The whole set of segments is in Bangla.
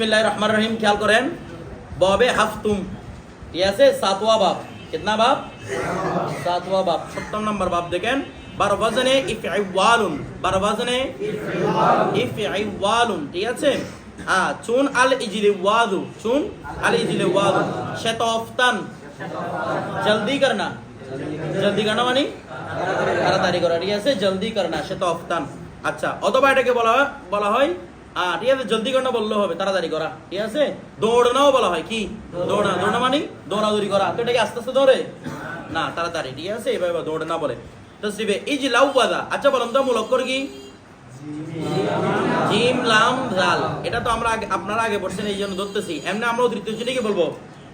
বিসমিল্লাহির রহমানির রহিম, খেয়াল করেন। ববে হাফতুম। ঠিক আছে? সাতওয়া বাব। কিতনা বাব? সাতওয়া বাব। সপ্তম নম্বর বাব দেখেন। বারো ওয়াজনে ইফআইওয়ালুন বারো ওয়াজনে ইফআইওয়ালুন ঠিক আছে? আ চুন আল ইজলি ওয়াদু চুন আল ইজলি ওয়াদু শতফতান জলদি করনা। জলদি করনা মানে? তাড়াতাড়ি করা। ঠিক আছে? জলদি করনা। শতফতান আচ্ছা অথবা এটাকে বলা হয় বলা হয় আহ, ঠিক আছে জলদি করা বললেও হবে তাড়াতাড়ি করা। ঠিক আছে? দৌড়নাও বলা হয় কি? দৌড়া দৌড়া মানে? দৌড়াদৌড়ি করা। তো এটাকে আস্তে আস্তে দৌড়ে না তাড়াতাড়ি ঠিক আছে? এভাবে দৌড়না বলে। তসরিফে এই যে লাউবাদা আচ্ছা বলুন তো মূল অক্ষর কি? জিম লাম জাল এটা তো আমরা আপনারা আগে পড়ছেন এই জন্য ধরতেছি। এমনি আমরা অতিরিক্ত জন্য কি বলব?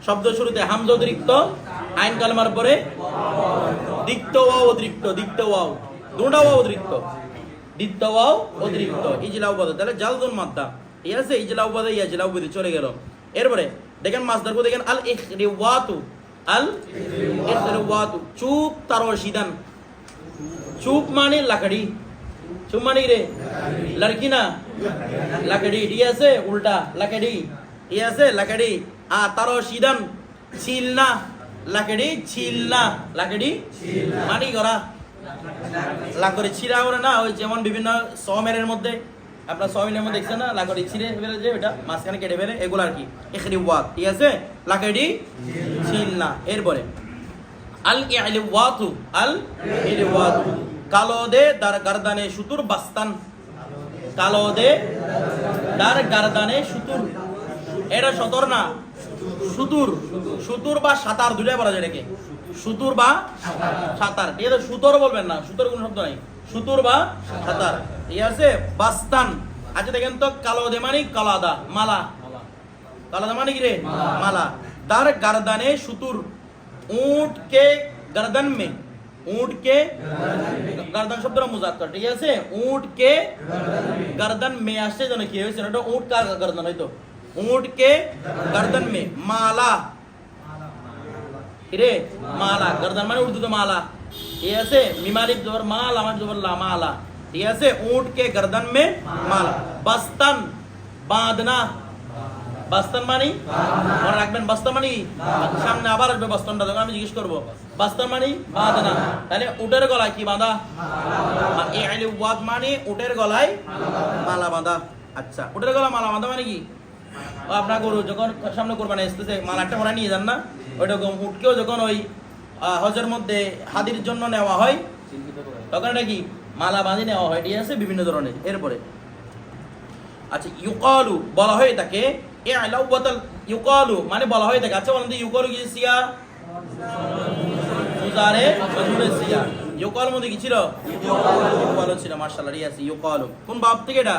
শব্দ শুরুতে হামজা অতিরিক্ত আইন কালমার পরে দিক্ত ওয়াও অতিরিক্ত দিক্ত ওয়াও। দুটা ওয়াও অতিরিক্ত দিত্ত অতিরিক্ত ইজলাউ বাদ। তাহলে জালদুন মাদ্দা। ঠিক আছে? ইজলাউ বাদ ইয়া জিলাউ বাদ, চলে গেল। এরপরে দেখেন মাসদার কো দেখেন আল ইখরিওয়াতু আল ইখরিওয়াতু চুপ তারশিদান চুপ মানে লাকড়ি। চুপ মানে রে? লড়কি না? লাকড়ি, ঠিক আছে? উল্টা, লাকড়ি। ঠিক আছে? লাকড়ি। আ তারশিদান ছিলনা। লাকড়ি ছিলনা। লাকড়ি মানে করা? লাকড়ি ছিঁড়া করে না, ওই যেমন বিভিন্ন সমেরের মধ্যে, আপনার সমিনের মধ্যে দেখছেন না লাকড়ি ছিঁড়ে ফেলে যে ওটা মাঝখানে কেটে ফেলে, এগুলো আর কি। এখানে ওয়াত ঠিক আছে? লাকড়ি ছিল না এরপরে আল ইআলি ওয়াতু আল ইআলি ওয়াতু কালো দে দার গারদানে সুতুর বাস্তান। কালো দে দার গারদানে সুতুর। এটা সতর না? সুতুর সুতুর বা সাঁতার দুটাই বলা যায় এটাকে সুতুর বা সাঁতার ঠিক আছে সুতোর বলবেন না সুতোর কোনো শব্দ নাই সুতুর বা সাঁতার ঠিক আছে বাস্তান আচ্ছা দেখেন তো কালো দে মানে কালাদা মালা কালাদা মানে কি রে মালা দার গারদানে সুতুর ऊंट के गर्दन में ऊंट के गर्दन শব্দটা মুজাক্কার ঠিক আছে ऊंट के गर्दन में আসছে যেন কি হয়েছে এটা ऊंट কার गर्दन হয়তো ऊंट के गर्दन में माला রে মালা गर्दन মানে উর্দুতে মালা ঠিক আছে মিমারিফ জবর মাল আমার জবর লা মালা ঠিক আছে ऊंट के गर्दन में माला बस्तन बांधना বাস্তান মানি মনে রাখবেন বাস্তান মানি সামনে আবার আসবে বাস্তনটা তখন আমি জিজ্ঞেস করবো বাস্তান মানি বাঁধনা তাহলে উটের গলায় কি বাঁধা এ আইলে ওয়াদ মানে উটের গলায় মালা বাঁধা আচ্ছা উটের গলা মালা বাঁধা মানে কি ও আপনার গরু যখন সামনে কোরবানি আসতেছে মালাটা ওরা নিয়ে যান না? ওইরকম উটকেও যখন ওই হজের মধ্যে হাদির জন্য নেওয়া হয়, তখন এটা কি? মালা বাঁধি নেওয়া হয় ঠিক আছে বিভিন্ন ধরনের, এরপরে। আচ্ছা ইউকালু বলা হয় তাকে এ আলাউবাতাল ইউকালু মানে বলা হয় তাকে আচ্ছা বলেন তো, ইউকালু কি সিয়া? মুজারে মজুরে সিয়া। ইউকাল মধ্যে কি ছিল? ইউকালু ছিল, মাশাআল্লাহ, রিয়াসি, ইউকালু। কোন বাব থেকে এটা?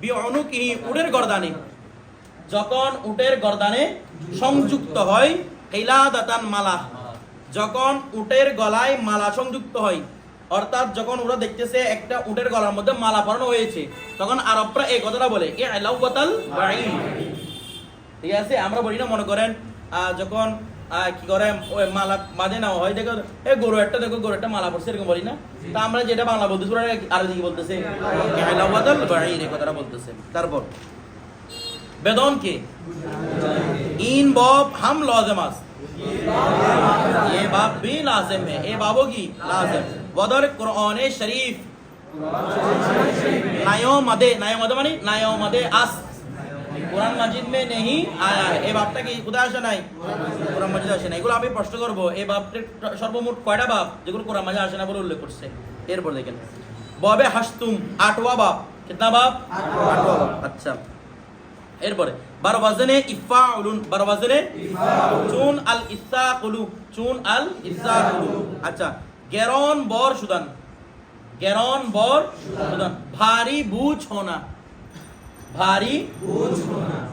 বি উটের গর্দানে। যখন উটের গর্দানে সংযুক্ত হয় হিলাদাতান মালা। যখন উটের গলায় মালা সংযুক্ত হয়, অর্থাৎ যখন ওরা দেখতেছে একটা উটের গলার মধ্যে মালা পরানো হয়েছে, তখন আরবরা এই কথাটা বলে ঠিক আছে? আমরা বলি না, মনে করেন যখন কি করে? মালা মাঝে নেওয়া হয় দেখো, এ গরু একটা দেখো, গরু একটা মালা পড়ছে এরকম বলি না? তা আমরা যেটা বাংলা বলতেছি আরও দিকে বলতেছে? তারপর, বেদন কে? ইন বব হাম এ বাপ বি লাজম হে। এ বাবু কি? বদর কোরআনে শরীফ। মাদে, নায়ো মাদে মানে মাদে আস। কোরআন মাজিদ মে নেহি আয়া এই বাপটা কি কোথায় আসে নাই কোরআন মাজিদ আসে নাই এগুলো আমি প্রশ্ন করব এই বাপটির সর্বমোট কয়টা বাপ যেগুলো কোরআন মাজিদ আসে না বলে উল্লেখ করছে এরপর দেখেন ববে হাসতুম আটওয়া বাপ কিতনা বাপ আটওয়া বাপ আচ্ছা এরপরে বারো বাজনে ইফা উলুন বারো বাজনে চুন আল ইসা কুলু চুন আল ইসা কুলু আচ্ছা গেরন বর সুদান গেরন বর সুদান ভারী বুঝ হোনা ভারী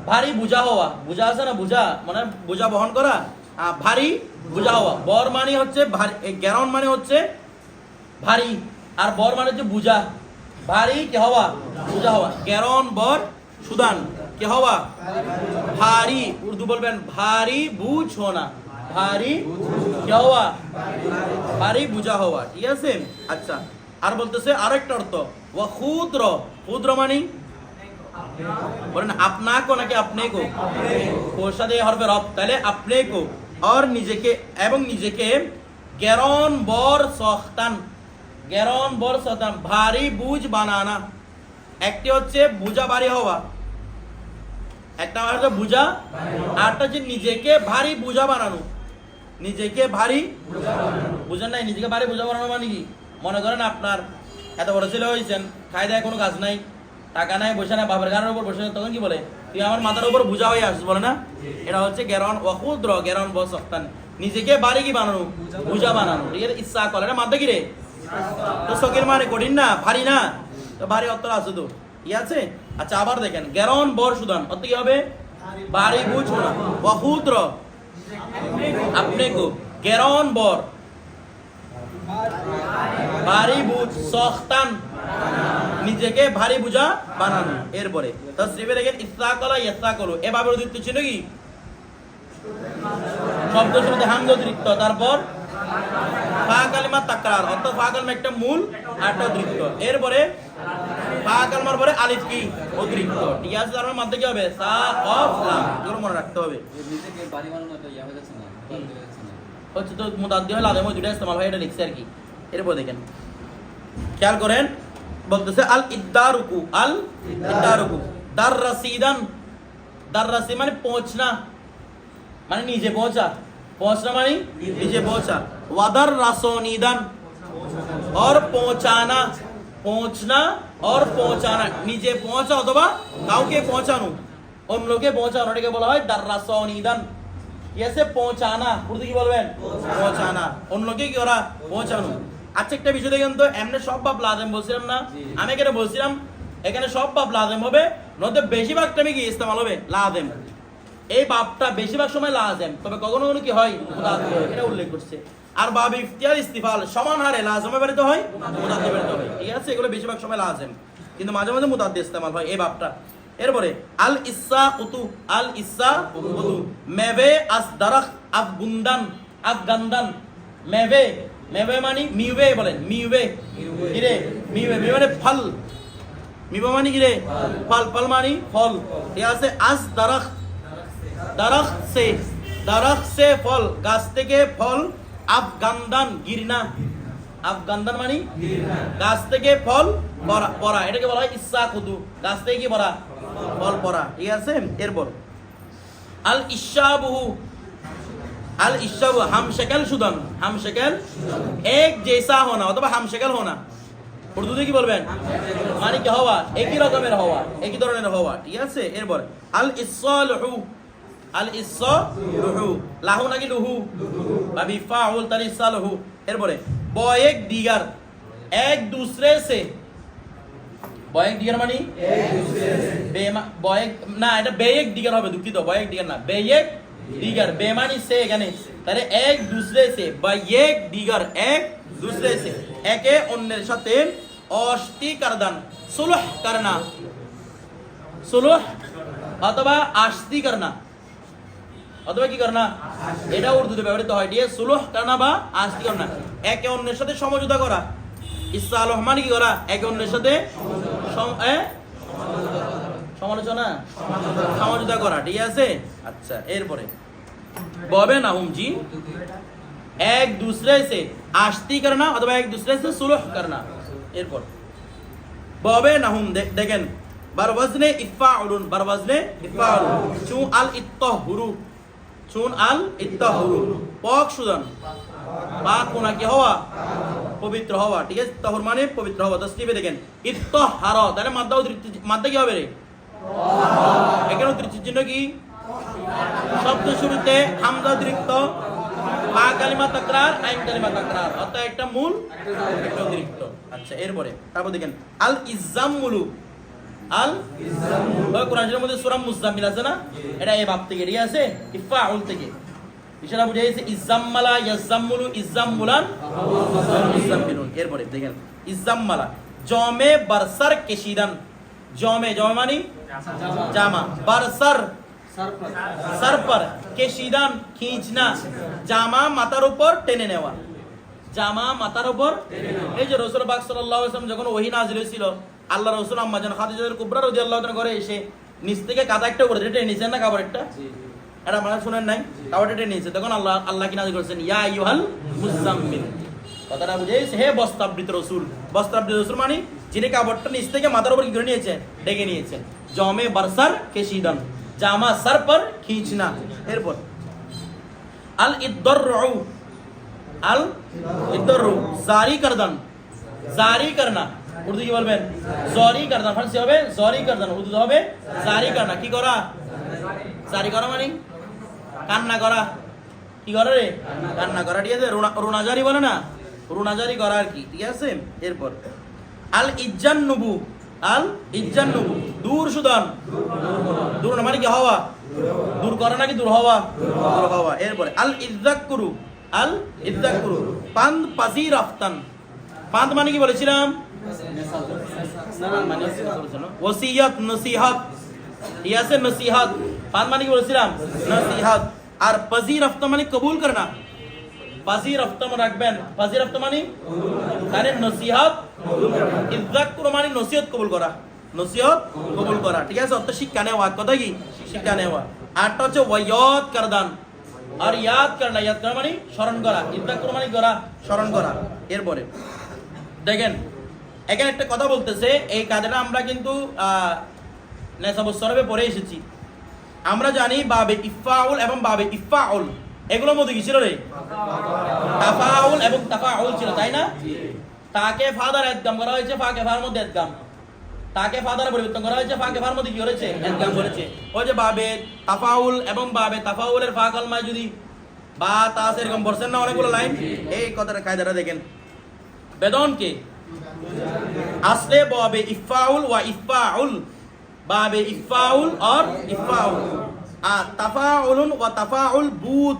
ভারী বোঝা হওয়া। বোঝা আছে না বোঝা? মানে বোঝা বহন করা? ভারী বোঝা হওয়া। বর মানে হচ্ছে গ্যারন মানে হচ্ছে ভারী। আর বর মানে হচ্ছে বুঝা। ভারী কে হওয়া? বুঝা হওয়া। গ্যারন, বর, সুদান। কে হওয়া? ভারী। উর্দু বলবেন, ভারী বুঝ হোনা ভারী কে হওয়া? ভারী বুঝা হওয়া। ঠিক আছে? আচ্ছা। আর বলতেছে আরেকটা অর্থ। ওয়া ক্ষুদ্র ক্ষুদ্র মানে বলেন আপনা কো নাকি আপনি ওর সাথে হরবে রব তাহলে আপনি কো আর নিজেকে এবং নিজেকে গেরন বর সখতান। গেরন বর সখতান, ভারী বুঝ বানানা। একটি হচ্ছে, বুঝা ভারী হওয়া। একটা হচ্ছে, বুঝা আরটা হচ্ছে, নিজেকে ভারী বুঝা বানানো। নিজেকে ভারী বুঝেন নাই, নিজেকে ভারী বুঝা বানানো মানে কি? মনে করেন আপনার এত বড় ছেলে হয়েছেন খাই দেয় কোনো কাজ নাই। টাকা নাই বসে নাই, বাপের গানের উপর বসে তখন কি বলে? তুই আমার মাথার উপর বুঝা হয়ে আসছিস বলে না? এটা হচ্ছে গেরন অক্ষুদ্র গেরন বসক্তান। নিজেকে বাড়ি কি বানানো? বুঝা বানানো। আছে ইচ্ছা করে। না মাথা কি রে? তো শখের মানে কঠিন না, ভারী না? তো ভারী অর্থ আছে তো। ই আছে? আচ্ছা আবার দেখেন, গেরন বর সুদান অর্থ কি হবে? বাড়ি বুঝ না। অক্ষুদ্র আপনি কো? গেরন বর। ভারী বুঝ সখতান। নিজেকে ভারী বুঝা বানানো। এরপরে তসরিফে দেখেন ইস্তাকলা ইস্তাকলু এভাবে অতিরিক্ত ছিল কি? শব্দ শুরুতে হামজ অতিরিক্ত তারপর ফা কালিমা তাকরার অর্থাৎ ফা কালিমা একটা মূল আর একটা অতিরিক্ত এরপরে ফা কালিমার পরে আলিফ কি? অতিরিক্ত ঠিক আছে তার মানে মধ্যে কি হবে? সা অফ লাম। এগুলো মনে রাখতে হবে। নিজেকে বাড়ি বানানো তো ইয়া হয়ে যাচ্ছে না হচ্ছে তো মুতাদ্দি হলে আলেম দুইটা ইস্তেমাল হয় এটা লিখছে আর কি। এরপর দেখেন খেয়াল করেন বলতেছে আল ইদ্দারুকু আল ইদ্দারুকু দার রাসিদান দার রাসি মানে পৌঁছনা মানে নিজে পৌঁছা পৌঁছনা মানে নিজে পৌঁছা ওয়াদার রাসোনিদান और পৌঁছানা পৌঁছনা और পৌঁছানা নিজে পৌঁছা অথবা কাউকে পৌঁছানো অন্য লোকে পৌঁছানো এটাকে বলা হয় দার রাসোনিদান এসে পৌঁছানা উর্দু কি বলবেন পৌঁছানা অন্য লোকে কি করা পৌঁছানো আচ্ছা একটা বিষয় দেখেন তো এমনি সব বাপ লাজেম বলছিলাম না? আমি এখানে বলছিলাম এখানে সব বাপ লাজেম হবে নয়তো বেশিরভাগটা আমি কি ইস্তেমাল হবে লাজেম এই বাপটা বেশিরভাগ সময় লাজেম তবে কখনো কখনো কি হয়? এটা উল্লেখ করছে। আর বাব ইফতিয়ার ইস্তিফাল সমান হারে লাজমে বাড়িতে হয় বাড়িতে হয়। ঠিক আছে এগুলো বেশিরভাগ সময় লাজেম কিন্তু মাঝে মাঝে মুতাদ্দি ইস্তেমাল হয় এই বাপটা এরপরে আল ইসা কুতু আল ইসা কুতু মেবে আস দারাখ আফ গুন্দান আফ গান্দান। মেবে মেবে মানে মিউবে বলেন, মিউবে। কিরে? মিউবে মিউবে মানে ফল। মিবা মানে কিরে? ফল। ফল মানে ফল। ঠিক আছে? আস দারাখ দারাখ সে দারাখ সে ফল। গাছ থেকে ফল আফগান্দান গিরনা। আফগান্দান মানে গাছ থেকে ফল পরা পরা। এটাকে বলা হয় ইসা কুদু। গাছ থেকে কি পরা? ফল পরা। ঠিক আছে? এরপর। আল ইশাবহু আল ইশাবু হাম শেকেল সুদান। হাম শেকেল এক জেসা হোনা অথবা হাম শেকেল হোনা। উর্দুতে কি বলবেন? মানে কি হওয়া? একই রকমের হওয়া একই ধরনের হওয়া। ঠিক আছে? এরপর আল ইসলহু আল ইসলহু। লাহু নাকি লুহু? বা বিফাউল তার ইসলহু। এরপরে বয়েক দিগার এক দুসরে সে। বয়েক দিগার মানে? বয়েক না এটা বেয়েক দিগার হবে দুঃখিত। বয়েক দিগার না বেয়েক দিগার বেমানি সে এখানে। তাহলে এক দুসরে সে বয়েক দিগার এক দুসরে সে। একে অন্যের সাথে অষ্টি করদান সুলহ করনা সুলহ অথবা আস্তি করনা অথবা কি করনা এটা উর্দুতে ব্যবহৃত হয় দিয়ে সুলহ করনা বা আস্তি করনা একে অন্যের সাথে সমঝোতা করা। ইসা আলহ মানে কি করা? একে অন্যের সাথে? সমালোচনা? সমঝোতা করা, ঠিক আছে? আচ্ছা এরপরে। ববে না হুমজি এক दूसरे से आश्ती करना অথবা এক दूसरे से सुलह करना এরপর ববে না হুম দে- দেখেন বার ওয়াজনে ইফাউলুন বার ওয়াজনে ইফাউলুন চুন আল ইত্তাহুরু চুন আল ইত্তাহুরু পক সুদান পাক কোনা কি হওয়া পবিত্র হওয়া ঠিক আছে তাহর মানে পবিত্র হওয়া তসলিফে দেখেন ইত্তাহার তাহলে মাদ্দা অতিরিক্ত মাদ্দা কি হবে রে এখানে অতিরিক্ত চিহ্ন কি শব্দ শুরুতে হামজা অতিরিক্ত পা কালিমা তাকরার, আইন কালিমা তাকরার। অর্থাৎ একটা মূল, একটা অতিরিক্ত। আচ্ছা এরপরে, তারপর দেখেন আল ইজাম্মুলু আল ওই কোরআন মধ্যে মুজাম্মিল আছে না? এটা বাপ থেকে, ঠিক আছে? ইফাউল থেকে। ইশারা বুঝে গেছে, ইজাম্মালা ইয়াজাম্মুলু ইজাম্মুলান মুজাম্মিলুন। এরপরে দেখেন, ইজাম্মালা, জমে বারসার কেশিদান। জমে জমে মানে? জামা। বারসার সর কেশিদান খিঁচনা। জামা মাথার উপর টেনে নেওয়া। জামা মাথার উপর এই যে রসুল আলাইহি যখন ওহী নাযিল হয়েছিল আল্লাহ রাসূল আম্মা জান খাদিজা কুবরা তাআলা করে এসে নিচ থেকে কাদা একটা করে টেনে নিছেন না কাপড় একটা? এটা মানে শুনেন নাই? কাপড়টা টেনে নিয়েছে। তখন আল্লাহ আল্লাহ কি নাযিল করেছেন? ইয়া আইয়ুহাল মুজাম্মিল কথাটা বুঝেছ হে বস্ত্রাবৃত রসুল। বস্ত্রাবৃত রসুল মানে যিনি কাপড়টা নিচ থেকে মাথার উপর কি করে নিয়েছেন? ডেকে নিয়েছেন। জমে বারসার কেশিদান। জামা সার পর খিচনা। এরপর, আল ইদ্দর আল ইদ্দর জারি করদান। জারি করনা, উর্দু কি বলবেন? জরি করদান, ফার্সি হবে জরি করদান, উর্দু হবে জারি করনা। কি করা? জারি করা মানে? কান্না করা। কি করে রে? কান্না করা, ঠিক আছে? রোনাজারি বলে না? রোনাজারি করা আর কি, ঠিক আছে? এরপর, আল ইজ্জান নুবু আল ইজ্জান্নুবু দূর সুদান। দূর মানে কি হওয়া? দূর করা নাকি দূর হওয়া? দূর হওয়া। এরপরে, আল ইজ্জাকুরু আল ইজ্জাকুরু পান পাজি রাফতান। পান্ত মানে কি বলেছিলাম? ওসিয়াত, নসিহাত। আছে নসিহাত। পান মানে কি বলেছিলাম? নসিহাত। আর পাজি রাফতা মানে কবুল করনা পাজি রাফতা মানে রাখবেন। পাজি রাফতা মানে? তাহলে নসিহাত? ইজ্জাকুরু মানে নসিহত কবুল করা। নসিহত কবুল করা। ঠিক আছে? অর্থ শিক্ষা নেওয়া। কথা কি? শিক্ষা নেওয়া। আরটা হচ্ছে ওয়ায়াত করদান। আর ইয়াদ করা ইয়াদ করা মানে স্মরণ করা। ইদ্দাকুর মানে করা, স্মরণ করা। এরপরে, দেখেন, এখানে একটা কথা বলতেছে, এই কাজটা আমরা কিন্তু নেশাবসরবে পড়ে এসেছি। আমরা জানি বাবে ইফাউল এবং বাবে ইফাউল। এগুলোর মধ্যে কি ছিল রে? তাফাউল এবং তাফাউল ছিল, তাই না? তাকে ফাদার একদম করা হয়েছে, ফাকে ফার মধ্যে একদম তাকে ফাদার পরিবর্তন করা হয়েছে, ফাকে ফার মধ্যে কি করেছে? একদম করেছে। ওই যে বাবে তাফাউল এবং বাবে তাফাউলের ফা কলমায় যদি বা তাস এরকম বলছেন না অনেকগুলো লাইন, এই কথাটা কায়দাটা দেখেন। বেদনকে আসলে বাবে ইফাউল ওয়া ইফাউল, বাবে ইফাউল আর ইফাউল। আর তাফাউলুন ওয়া তাফাউল বুত।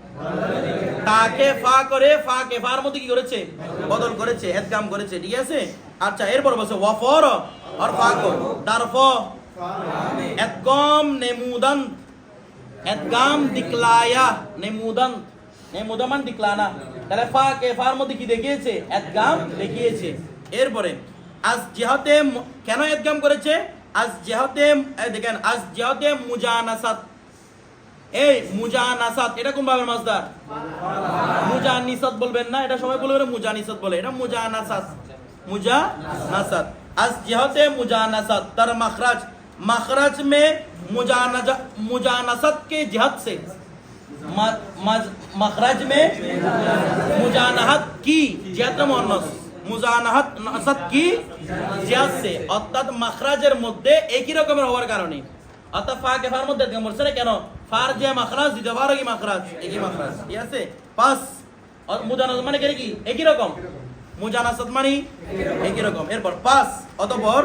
তাকে ফা করে, ফা কে, ফার মধ্যে কি করেছে? বদল করেছে এদগাম করেছে, ঠিক আছে? আচ্ছা এরপর বলছে ওয়াফর আর ফা কো দারফ এদগম নেমুদন। এদগাম দিকলায়া, নেমুদন। নেমুদমান দিকলানা। তাহলে ফা কে, ফার মধ্যে কি দেখিয়েছে? এদগাম দেখিয়েছে। এরপরে, আজ জিহাতে মু- কেন এদগাম করেছে? আজ এই দেখেন, আজ জিহাতে মুজানাসাত এই মুজানাসাত এটা কোন ভাবে মাসদার মুজানিসাত বলবেন না এটা সবাই বলবে মুজানিসাত বলে এটা মুজানাসাত মুজানাসাত আজ জিহাতে मुजानसत तर मखरज मखरज में मुजानजा मुजानसत के जिहत से म- मज- मखरज में मुजानहत की जिहत মুয়ান্নাস মুজানাহাত নাসাত কি জিহাত সে অর্থাৎ মাখরাজের মধ্যে একই রকমের হওয়ার কারণে অর্থাৎ ফা কে ফার মধ্যে একদম বলছে না কেন ফারজে মাখরাজ দিতে ফারগি মাখরাজ একই মাখরাজ ঠিক আছে পাঁচ মুজানাস মানে কি একই রকম মুজানাসাত মানে একই রকম এরপর পাঁচ অতঃপর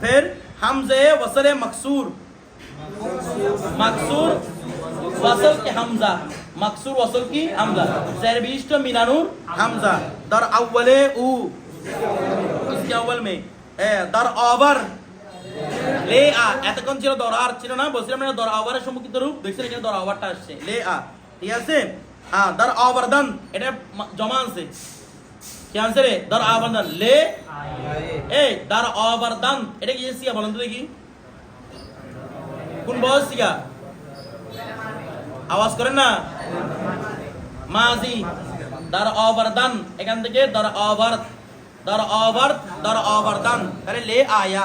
ফের হামজে ওয়াসলে মাকসুর মাকসুর ওয়াসল কি হামজা মাকসুর ওয়াসল কি হামজা জের বিশিষ্ট মিনানুর হামজা দর আউয়ালে উ উসকে আউয়াল মে দর আবার লে আ, এতক্ষণ ছিল দরা আর ছিল না, বলছিলাম এটা আওয়ারের সম্মুখিত রূপ দেখছেন এখানে আওয়ারটা আসছে। লে আ, ঠিক আছে? হ্যাঁ দর এটা জমা কি রে? দর লে? দর এটা কি বলেন তো দেখি। কোন বয়স সিয়া আওয়াজ করেন না? মাজি দর আবর্ধন এখান থেকে দর আবর্ধ দর আবর্ধ দর আবর্ধন তাহলে লে আয়া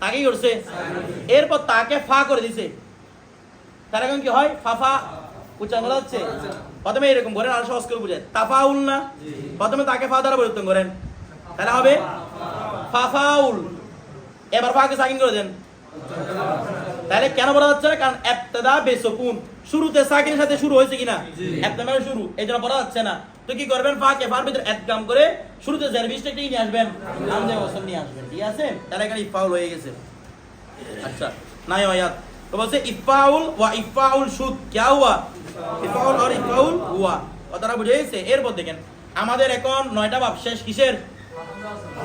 তাকেই করছে। এরপর তাকে ফা করে দিছে। তার এখন কি হয়? ফাফা উচ্চারণ করা হচ্ছে? প্রথমে এরকম করেন, আর সহজ করে বুঝেন তাফাউল না? প্রথমে তাকে ফা দ্বারা পরিবর্তন করেন। তাহলে হবে? ফাফাউল এবার ফাকে সাকিন করে দেন। তাহলে কেন বলা যাচ্ছে না? কারণ এবতদা বেসকুন। শুরুতে সাকিনের সাথে শুরু হয়েছে কিনা? এবতদা মানে শুরু। এই জন্য বলা যাচ্ছে না। তো কি করবেন? ফাঁকে ফার ভিতরে একদম করে শুরুতে জারভিসটা কি নিয়ে আসবেন। আমদে ওসম নিয়ে আসবেন। ঠিক আছে? তাহলে এখানে ইফাউল হয়ে গেছে। আচ্ছা নাই আয়াত। তো বলছে ইফাউল ওয়া ইফাউল সুদ কেয়া হুয়া? ইফাউল আর ইফাউল হুয়া। কথাটা বুঝে গেছে? এরপর দেখেন আমাদের এখন নয়টা বাপ শেষ কিসের?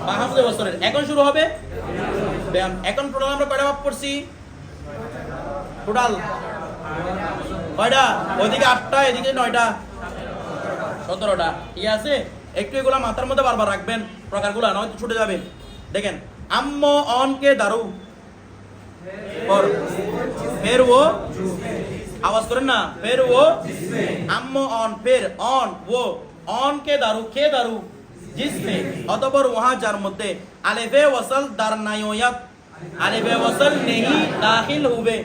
বাহাত্তর বছরের। এখন শুরু হবে? ব্যায়াম এখন প্রোগ্রাম আমরা কয়টা বাপ পড়ছি? টোটাল কয়টা ওইদিকে আটটা এদিকে নয়টা সতেরোটা ঠিক আছে একটু এগুলা মাথার মধ্যে বারবার রাখবেন প্রকারগুলা নয়তো ছুটে যাবে দেখেন আম্ম অন কে দারু और फिर वो आवाज करें ना फिर वो अम्मो ऑन फिर ऑन वो ऑन के दारू के दारू जिसमें অতঃপর वहां যার মধ্যে আলেফে ওয়াসাল দার নাইয়াত আলেফে ওয়াসাল নেহি দাখিল হবে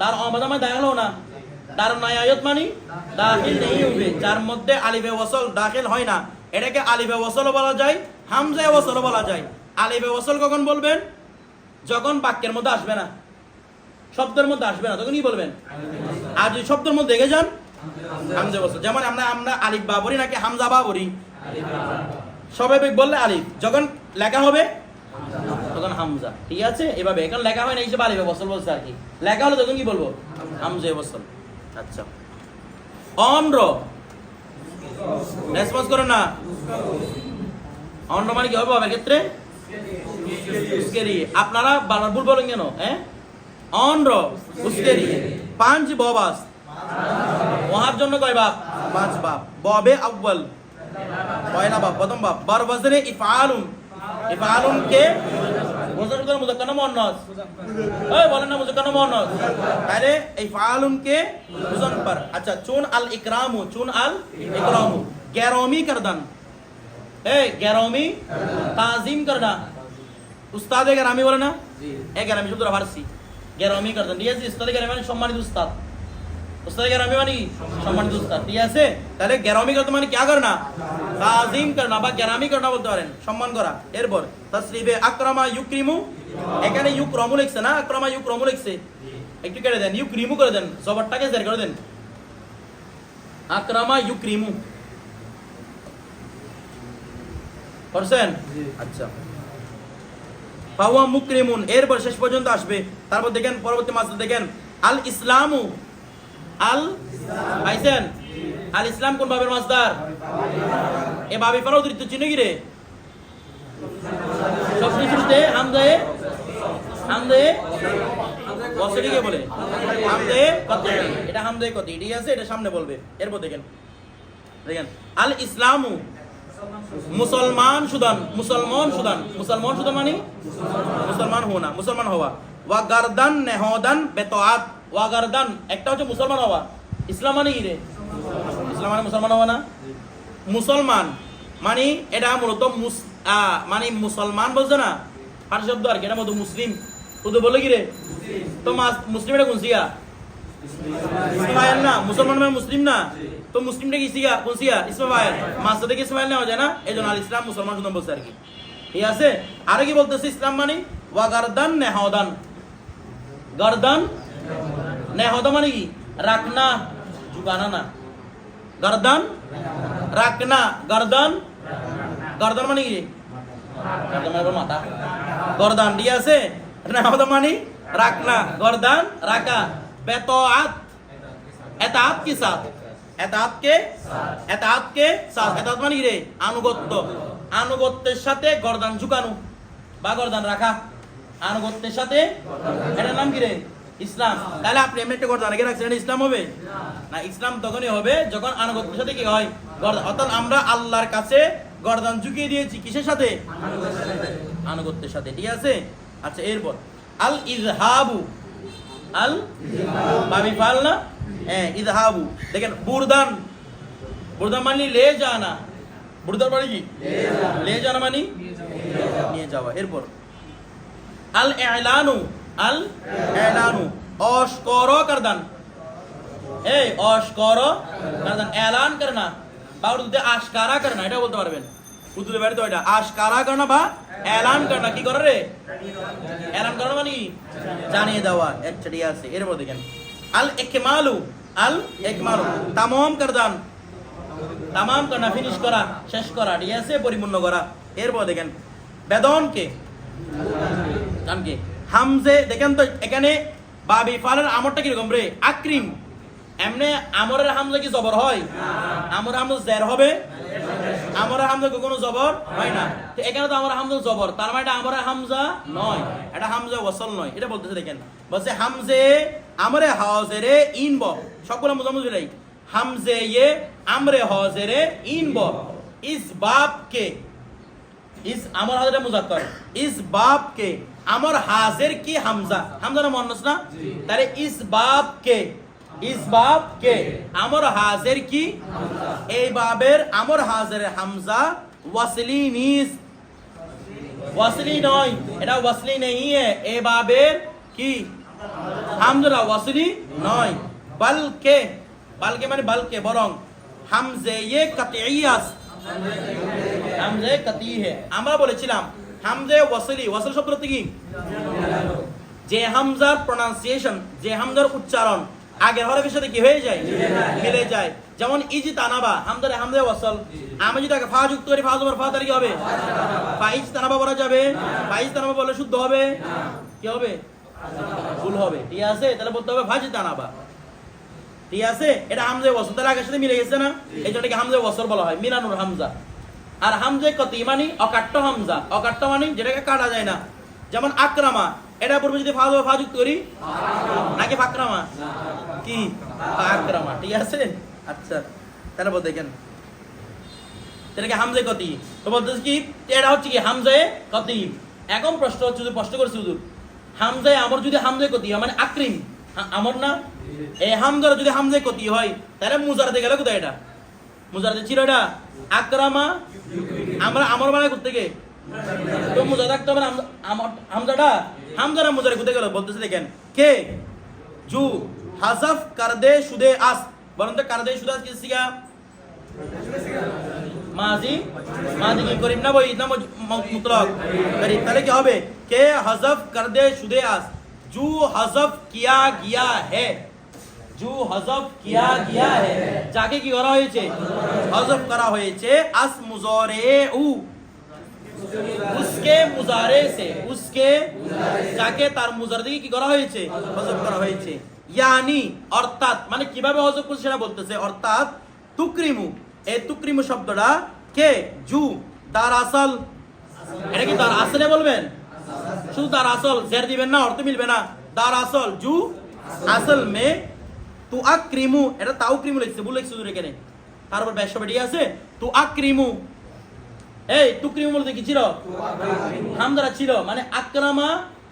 দার অমদা মানে দাখিল না। দার নাইয়াত মানি দাখিল নেই হবে যার মধ্যে আলিফে ওয়াসাল দাখিল হয় না। এটাকে আলিফে ওয়াসাল বলা যায়, হামজা ওয়াসাল বলা যায়। আলিফে ওয়াসাল কখন বলবেন? যখন বাক্যের মধ্যে আসবে না। শব্দের মধ্যে আসবে না তখন কি বলবেন। আর যদি শব্দের মধ্যে দেখে যান, হামজা বসল যেমন আমরা আমরা আলিফ বা বলি নাকি হামজা বা বলি স্বাভাবিক বললে আলিফ। যখন লেখা হবে তখন হামজা। ঠিক আছে? এভাবে। এখন লেখা হয় না হিসেবে আলিফে বসল বলছে আর কি। লেখা হলো তখন কি বলব? হামজা বসল। আচ্ছা। অন্ধ্র। রেসপন্স করো না। অন্ধ্র মানে কি হবে? বাবার ক্ষেত্রে? আপনারা বানান, ভুল বলেন কেন? হ্যাঁ? অন্ধ্র, উস্কেরি। পাঁচ ববাস। ওহার জন্য কয় বাপ? পাঁচ বাপ। ববে আব্বাল পয়লা বাপ, প্রথম বাপ। বার বজরে ইফালুন এই মালুমকে মুজাক্কার মুজাক্কার মুয়ান্নাস এই বলেন না মুজাক্কার মুয়ান্নাস আরে এই ফালুনকে মুজাক্কার আচ্ছা চুন আল ইকরামু চুন আল ইকরামু। গ্যারমি করদান এই গ্যারমি তাজিম করদান উস্তাদ গ্যারামি বলে না? এই গ্যারামি শব্দটা ফারসি। গ্যারমি করদান ঠিক আছে উস্তাদে গ্যারামি মানে সম্মানিত উস্তাদ। মানে কি? সম্মানিত উস্তাদ ঠিক আছে? তাহলে গ্রামী করতে মানে কি করনা তাজিম করনা বা গ্রামী করনা বলতে পারেন সম্মান করা। এরপর তসরিবে আকরামা ইউক্রিমু এখানে ইউক্রমু লিখছে না? আকরামা ইউক্রমু লিখছে। একটু কেটে দেন ইউক্রিমু করে দেন জবরটাকে জের করে দেন। আকরামা ইউক্রিমু। করছেন? আচ্ছা। মুকরিমুন এরপর শেষ পর্যন্ত আসবে। তারপর দেখেন পরবর্তী মাস দেখেন আল ইসলামু আল পাইছেন আল ইসলাম কোন বাবের মাসদার এ বাবি ফারা অতিরিক্ত চিহ্ন কি রে? সবচেয়ে শুরুতে হামদায়ে হামদায়ে বসরিকে বলে? হামদায়ে কত এটা হামদায়ে কত ঠিক আছে, এটা সামনে বলবে। এরপর দেখেন। দেখেন, আল ইসলামু মুসলমান সুদান মুসলমান সুদান। মুসলমান সুদান মানে? মুসলমান হোনা মুসলমান হওয়া। ওয়া গারদান নেহদান বেতআত ওয়া গারদান একটা হচ্ছে মুসলমান হওয়া। ইসলাম মানে কি রে ইসলাম মানে মুসলমান হওয়া না? মুসলমান। মানে এটা মূলত মানে মুসলমান বলছে না? আর শব্দ আর কি, এটা মতো মুসলিম। তো বলে কি রে? তো মাস- মুসলিম এটা কোন সিয়া ইসমাইল না। মুসলমান মানে মুসলিম না? তো মুসলিমটা কি সিয়া কোন সিয়া ইসমাইল। মাস থেকে ইসমাইল নেওয়া যায় না? এই জন্য আল ইসলাম মুসলমান শুধু বলছে আর কি। ঠিক আছে? আর কি বলতেছে ইসলাম মানে? ওয়া নেহদান গারদান নেহদা মানে কি? রাখনা ঝুকানা না। গারদান? রাখনা গারদান। গারদান মানে কি? মাথা। গরদান, ঠিক আছে? নেহদা মানে রাখনা গরদান, রাখা। কি সাথ এতাত কে? এতাত কে? সাথ এতাত মানে রে? আনুগত্য। আনুগত্যের সাথে গর্দান ঝুকানো। বা গর্দান রাখা। আনুগত্যের সাথে? এটার নাম কি রে? ইসলাম। তাহলে আপনি এমনি একটা গর্দান রেখে রাখছেন এটা ইসলাম হবে? না। ইসলাম তখনই হবে যখন আনুগত্যের সাথে কি হয়? গর্দান অর্থাৎ আমরা আল্লাহর কাছে গর্দান ঝুঁকিয়ে দিয়েছি। কিসের সাথে? আনুগত্যের সাথে। ঠিক আছে? আচ্ছা এরপর। আল ইজহাবু আল? বাবি ফাল না? হ্যাঁ ইজহাবু দেখেন বুরদান। বুরদান মানে লে জানা। বুরদান মানে কি? লে জানা। মানে? নিয়ে যাওয়া। এরপর। আল এলানু আল এলানু। অস্কর করদান। এই অস্কর করদান। এলান করনা। বা উর্দুতে আশকারা করনা, এটা বলতে পারবেন। উর্দুতে বাইরে তো এটা আশকারা করনা বা এলান করনা। কি করে রে? এলান করা মানে কি? জানিয়ে দেওয়া। একটা ঠিক আছে। এর মধ্যে দেখেন। আল একমালু আল একমালু তামাম করদান। তামাম করা ফিনিশ করা, শেষ করা। ঠিক আছে? পরিপূর্ণ করা। এরপর দেখেন। বেদনকে। নামকে হামজে, দেখেন তো এখানে বাবি ফালের আমরটা কীরকম রে? আক্রিম। এমনি আমরের হামজা কি জবর হয়? আমর হামজা জের হবে? আমর হামজা কোনো জবর হয় না। তো এখানে তো আমার হামজা জবর। তার মানে এটা আমার হামজা নয়, এটা হামজা ওয়াসল নয়। এটা বলতেছে দেখেন। বলছে হামজে আমরে হাজেরে ইন ব। সকল মুজামুজ নাই? হামজে ইয়ে আমরে হাজেরে ইন ব। ইস বাপ কে ইস আমার হাজারে মুজাক্কর। ইস বাপ কে আমার হাজির কি হামজা? হামজা না মুয়ান্নাস না? তাহলে ইস বাপ কে? ইস বাপ কে? আমার হাজির কি? এই বাবের আমার হাজির হামজা ওয়াসলি নিস ওয়াসলি নয় এটা ওয়াসলি নেই এই বাবের কি? হামজা ওয়াসলি নয়। বলকে বলকে মানে বলকে বরং হামজে ইয়ে কাতিয়াস হামজে কাতি হে। আমরা বলেছিলাম হামজে ওয়াসলি ওয়াসল শব্দ কি? যে হামজার প্রনাউন্সিয়েশন যে হামজার উচ্চারণ আগের হরফের সাথে কি হয়ে যায়? মিলে যায়। যেমন ইজি তানাবা হামজারে হামজে ওয়াসল। আমি যদি আগে ফা যুক্ত করি ফা জবর ফা তার কি হবে? ফাইজ তানাবা বলা যাবে। ফাইজ তানাবা বলে শুদ্ধ হবে। কি হবে? ভুল হবে। ঠিক আছে? তাহলে বলতে হবে ফাজি তানাবা ঠিক আছে? এটা হামজে ওয়াসল। তাহলে আগের সাথে মিলে গেছে না? এই জন্য কি হামজে ওয়াসল বলা হয়? মিলানুর হামজা। আর হামজে কতি? মানি অকাট্য হামজা। অকাট্য মানি যেটাকে কাটা যায় না। যেমন আক্রামা, এটা পূর্বে যদি ফাজ ফা যুক্ত করি নাকি ফাকরামা? কি? আক্রামা ঠিক আছে? আচ্ছা বল দেখেন। এটাকে হামজে কতি? তো বলতেছে কি, এটা হচ্ছে কি হামজে কতি? এখন প্রশ্ন হচ্ছে যদি প্রশ্ন করেছি হুজুর। হামজে আমার যদি হামজে কতি? মানে আক্রিম। আমর না? এই হামজার যদি হামজে কতি হয়, তাহলে মুজারাতে গেলে কোথায় এটা? মুজারাতে ছিল এটা? আক্রামা, আমরা আমার মানে করতে গে তো মুজা থাকতে হবে হামজাটা হামজারা মুজারে কোথায় গেল, বলতেছে দেখেন, কে? জু, হাজাফ, কারদে, সুদে, আস। তো কারদে, সুদে, আস কিসি का মাজি। মাজি কি করিম না বই না মুতলক? তাহলে কি হবে? কে? হজফ কর দে শুদে আস। জু, হজফ, কিয়া, গিয়া, হে। জু হজফ কিয়া গিয়া হে যাকে কি করা হয়েছে হজফ করা হয়েছে আস মুজরে উ উসকে মুজারে সে উসকে যাকে তার মুজারে দিকে কি করা হয়েছে হজফ করা হয়েছে ইয়ানি অর্থাৎ মানে কীভাবে হজব করছে সেটা বলতেছে অর্থাৎ তুকরিমু এই তুকরিমু শব্দটা কে জু তার আসল এটা কি তার আসলে বলবেন শুধু তার আসল জের দিবেন না অর্থ মিলবে না তার আসল জু আসল মে তু আক্রিমু এটা তাও ক্রিমু লিখছে ভুল লিখছে শুধু এখানে তারপর ব্যবসা বেরিয়ে আছে তু আক্রিমু এই তুকরিমু বলতে কি ছিল হামদারা ছিল মানে আক্রামা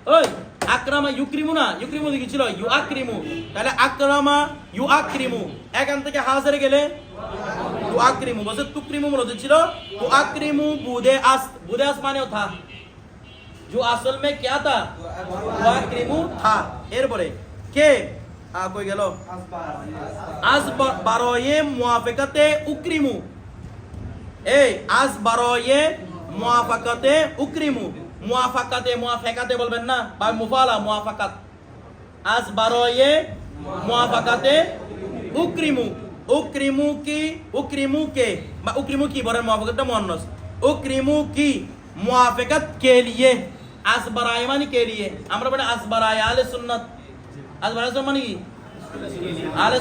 ওই আক্রামা ইউক্রিমু না ইউক্রিমু কি ছিল ইউ আক্রিমু তাহলে আক্রামা ইউ আক্রিমু এখান থেকে হাজারে গেলে তু আক্রিমু বলছে তুকরিমু মূলত ছিল তু আক্রিমু বুদে আস বুদে আস মানেও থা जो असल में क्या था वह क्रिमु था এরপরে কে আ কই গেল আজ বারোয়ে মুয়াফিকাতে উকরিমু এই আজ বারোয়ে মুয়াফাকাতে উকরিমু মুয়াফাকাতে মুয়াফাকাতে বলবেন না বা মুফালা মুয়াফাকাত আজ বারোয়ে মুয়াফাকাতে উকরিমু উকরিমু কি উকরিমু কে বা উকরিমু কি বলেন মুয়াফাকাতটা মুয়ান্নাস উকরিমু কি মুয়াফাকাত কে লিয়ে আজ বারায় মানে কে লিয়ে আমরা বলি আজ বারায় আলে সুন্নাত আজ বারায় মানে কি?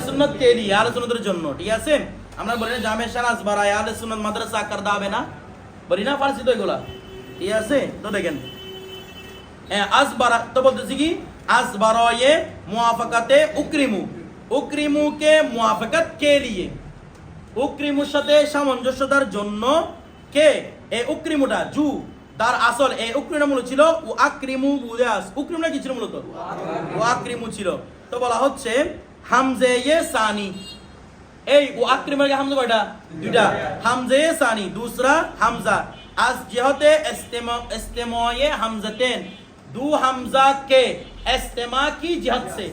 সুন্নাত কে আলে সুন্নাতের জন্য, ঠিক আছে? আমরা বলি না, জামে সুন্নাত মাদ্রাসা করদা হবে না। বলি না, ফার্সি তো এগুলা। ঠিক আছে? তো দেখেন। হ্যাঁ আজ তো বলতেছি কি? আজ মুআফাকাতে উকরিমু। উকরিমুকে মুআফাকাত কে লিয়ে? উকরিমুর সাথে সামঞ্জস্যতার জন্য কে? এই উকরিমুটা, জু। তার আসল এই উকরিমটা মূলত ছিল ও আকরিমু বুদাস। উকরিমটা কি ছিল মূলত? ও আকরিমু ছিল। তো বলা হচ্ছে হামজে ইয়ে সানি। এই ও আকরিমের হামজা কয়টা? দুইটা। হামজে সানি, দুসরা হামজা। আজ যেহতে ইস্তেমা ইস্তেমায়ে হামজাতেন। দু হামজা কে? ইস্তেমা কি জিহাদ সে?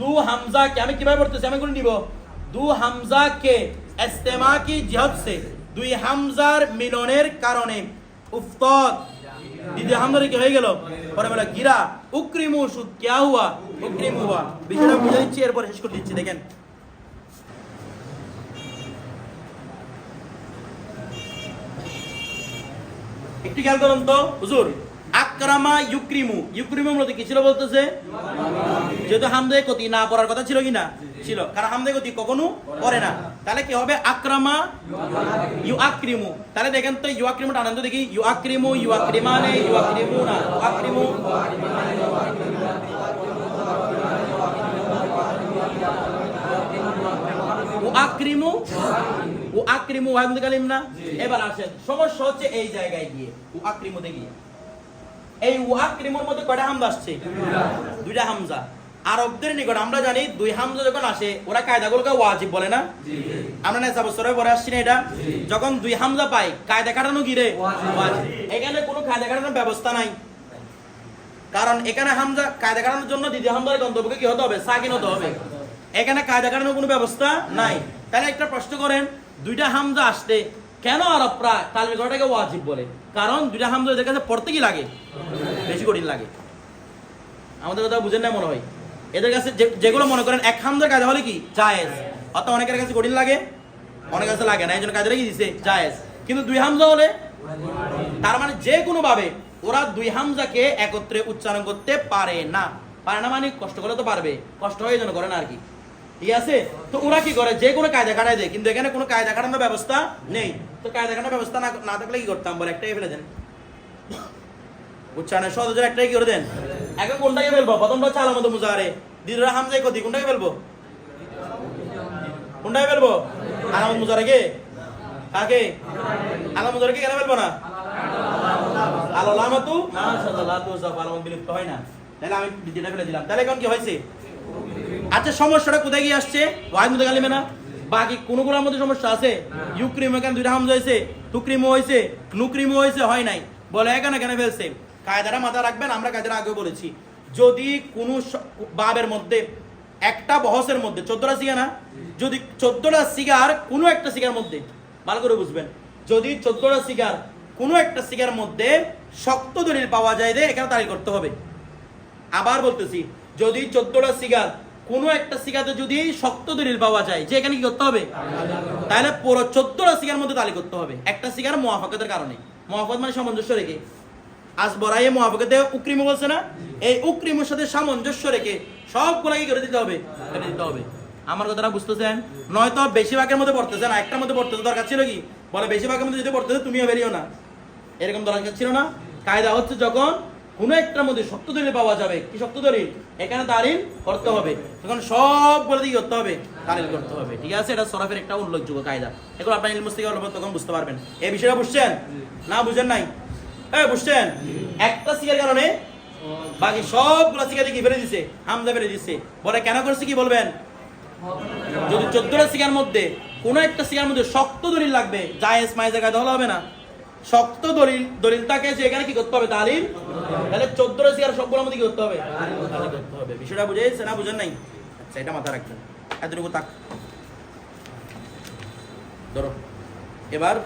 দু হামজা কে? আমি কীভাবে পড়তেছি? আমি করে নিব দু হামজা কে? ইস্তেমা কি জিহাদ সে? দুই হামজার মিলনের কারণে। উফতত দ্বিতীয় হামদারি কি হয়ে গেল। পরে বলে, গিরা, উকরিমু সুদ, কেয়া হুয়া? উক্রিম হুয়া। বিষয়টা বুঝে দিচ্ছি এরপর শেষ করে দিচ্ছি, দেখেন। একটু খেয়াল করুন তো, হুজুর। আকরামা ইউক্রিমু ইউক্রিমু মূলত কি ছিল বলতেছে যেহেতু হামদে গতি না পড়ার কথা ছিল কি না ছিল কারণ হামদে গতি কখনো পড়ে না তাহলে কি হবে আকরামা ইউ আক্রিমু তাহলে দেখেন তো ইউ আক্রিমুটা আনন্দ দেখি ইউ আক্রিমু ইউ আক্রিমানে ইউ আক্রিমু না ইউ আক্রিমু আক্রিমু ও আক্রিমু ওয়াহিদ কালিম না এবার আসেন সমস্যা হচ্ছে এই জায়গায় গিয়ে ও আক্রিমুতে গিয়ে এই ও আক্রিমুর মধ্যে কয়টা হামজা আসছে? দুইটা হামজা। আরবদের নিকট আমরা জানি দুই হামজা যখন আসে ওরা কায়দাগুলোকে ওয়াজিব বলে না? আমরা নেশা বছরে পরে আসছি না এটা? যখন দুই হামজা পাই কায়দা কাটানো কি রে? ওয়াজিব। এখানে কোনো কায়দা কাটানোর ব্যবস্থা নাই। কারণ এখানে হামজা কায়দা কাটানোর জন্য দ্বিতীয় হামজার গন্তব্যকে কি হতে হবে? সাকিন হতে হবে। এখানে কায়দা কাটানোর কোনো ব্যবস্থা নাই। তাহলে একটা প্রশ্ন করেন দুইটা হামজা আসতে কেন আরবরা তালমি করাটাকে ওয়াজিব বলে? কারণ দুইটা হামজা এদের কাছে পড়তে কি লাগে? বেশি কঠিন লাগে। আমাদের কথা বুঝেন না মনে হয়? এদের কাছে যেগুলো মনে করেন এক হামজার কায়দা হলে কি? জায়েজ। অর্থাৎ অনেকের কাছে কঠিন লাগে? অনেকের কাছে লাগে না। এই জন্য কায়দাটা কি দিছে? জায়েজ। কিন্তু দুই হামজা হলে? তার মানে যে কোনো ভাবে ওরা দুই হামজাকে একত্রে উচ্চারণ করতে পারে না। পারে না মানে কষ্ট করলে তো পারবে। কষ্ট হয়ে জন্য করে না আর কি। ঠিক আছে? তো ওরা কি করে? যে কোনো কায়দা কাটায় দেয়। কিন্তু এখানে কোনো কায়দা কাটানোর ব্যবস্থা নেই। তো কায়দা কাটানোর ব্যবস্থা না না থাকলে কি করতাম? বলে একটাই ফেলে দেন। উচ্চারণের সহজের একটাই কি করে দেন? এখন কোনটাকে ফেলব? প্রথমটা হচ্ছে আলামত মুজাহারে। দ্বিতীয়টা হামজায় কতি কোনটাকে ফেলব? কোনটাকে ফেলব? আলামত মুজাহারে কাকে? আলামত মুজাহারে কেন ফেলব না? আলামাতু মাশাআল্লাহ তুজাফ আলামত বিলুপ্ত হয় না। তাহলে আমি দ্বিতীয়টা ফেলে দিলাম তাহলে এখন কি হয়েছে? আচ্ছা সমস্যাটা কোথায় গিয়ে আসছে? ওয়াহিদ গালিমে না বাকি কোন কোন মধ্যে সমস্যা আছে? ইউক্রিম এখানে দুইটা হামজা হয়েছে টুকরিমও হয়েছে, নুকরিমও হয়েছে, হয় নাই। বলে এখানে কেন ফেলছে? কায়দাটা মাথা রাখবেন, আমরা কায়দাটা আগেও বলেছি। যদি কোনো বাবের মধ্যে, একটা বহসের মধ্যে, চোদ্দটা সিগা না? যদি চোদ্দটা সিগার কোনো একটা সিগার মধ্যে, ভালো করে বুঝবেন, যদি চোদ্দটা সিগার কোনো একটা সিগার মধ্যে শক্ত দলিল পাওয়া যায় যে এখানে তারিখ করতে হবে। আবার বলতেছি, যদি চোদ্দটা সিগার কোনো একটা সিগাতে যদি শক্ত দলিল পাওয়া যায়, যে এখানে কি করতে হবে? তাহলে পুরো চোদ্দটা সিগার মধ্যে তালি করতে হবে। একটা সিগার মোয়াফাকতের কারণে। মোয়াফাকত মানে সামঞ্জস্য রেখে। আজ বরাইয়ে মোয়াফাকতে উক্রিমু বলছে না? এই উক্রিমুর সাথে সামঞ্জস্য রেখে সবগুলা কি করে দিতে হবে? কেটে দিতে হবে। আমার কথাটা বুঝতেছেন? নয়তো বেশিরভাগের মধ্যে পড়তেছে না, একটার মধ্যে পড়তেছে, দরকার ছিল কি? বলে বেশিরভাগের মধ্যে যদি পড়তেছে, তুমিও বেরিও না। এরকম দরকার ছিল না? কায়দা হচ্ছে যখন কোনো একটার মধ্যে শক্ত দলিল পাওয়া যাবে। কি শক্ত দলিল? এখানে তারিল করতে হবে। তখন সব বলে দিয়ে করতে হবে। তারিল করতে হবে। ঠিক আছে? এটা সরাফের একটা উল্লেখযোগ্য কায়দা। এগুলো আপনার ইলমুস থেকে তখন বুঝতে পারবেন। এই বিষয়টা বুঝছেন? না বুঝেন নাই? এ, বুঝছেন? একটা সিগার কারণে বাকি সবগুলো সিগারে কি ফেলে দিছে, হামজা ফেলে দিছে। বলে কেন করছে কি বলবেন? যদি চোদ্দটা সিগার মধ্যে কোনো একটা সিগার মধ্যে শক্ত দলিল লাগবে, জায়েজ মাই জায়গায় তাহলে হবে না। শক্ত দলিল দলিল তাকে যে এখানে কি করতে হবে? তালিম? তাহলে চোদ্দ সিয়ার সবগুলোর মধ্যে কি করতে হবে? করতে হবে। বিষয়টা বুঝেছে না বুঝেন নাই? আচ্ছা এটা মাথা রাখবেন এতটুকু তাক ধরো। এবার